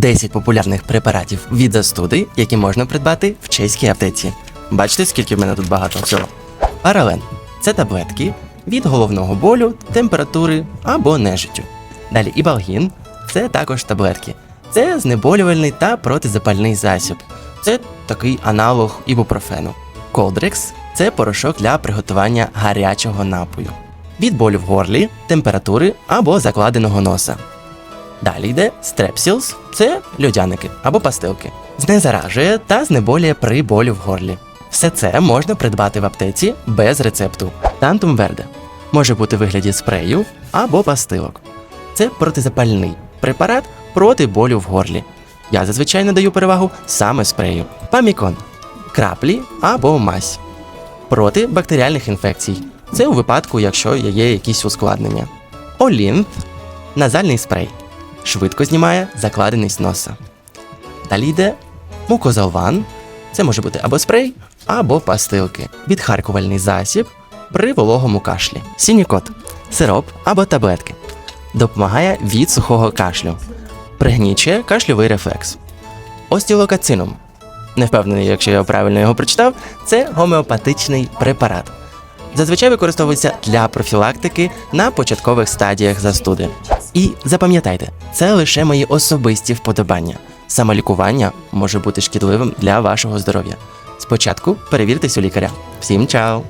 10 популярних препаратів від застуди, які можна придбати в чеській аптеці. Бачите, скільки в мене тут багато всього. Парален це таблетки від головного болю, температури або нежиттю. Далі ібалгін це також таблетки. Це знеболювальний та протизапальний засіб. Це такий аналог ібупрофену. Колдрекс це порошок для приготування гарячого напою. Від болю в горлі, температури або закладеного носа. Далі йде стрепсілс це льодяники або пастилки. Знезаражує та знеболює при болю в горлі. Все це можна придбати в аптеці без рецепту. Тантум верде може бути в вигляді спрею або пастилок. Це протизапальний препарат проти болю в горлі. Я зазвичай надаю перевагу саме спрею. Памікон краплі або мазь проти бактеріальних інфекцій. Це у випадку, якщо є якісь ускладнення. Олінф назальний спрей. Швидко знімає закладеність носа. Далі йде мукозолван. Це може бути або спрей, або пастилки. Відхаркувальний засіб при вологому кашлі. Сінікот сироп або таблетки. Допомагає від сухого кашлю. Пригнічує кашльовий рефлекс. Остілокацинум. Не впевнений, якщо я правильно його прочитав, це гомеопатичний препарат. Зазвичай використовується для профілактики на початкових стадіях застуди. І запам'ятайте, це лише мої особисті вподобання. Самолікування може бути шкідливим для вашого здоров'я. Спочатку перевіртесь у лікаря. Всім чао!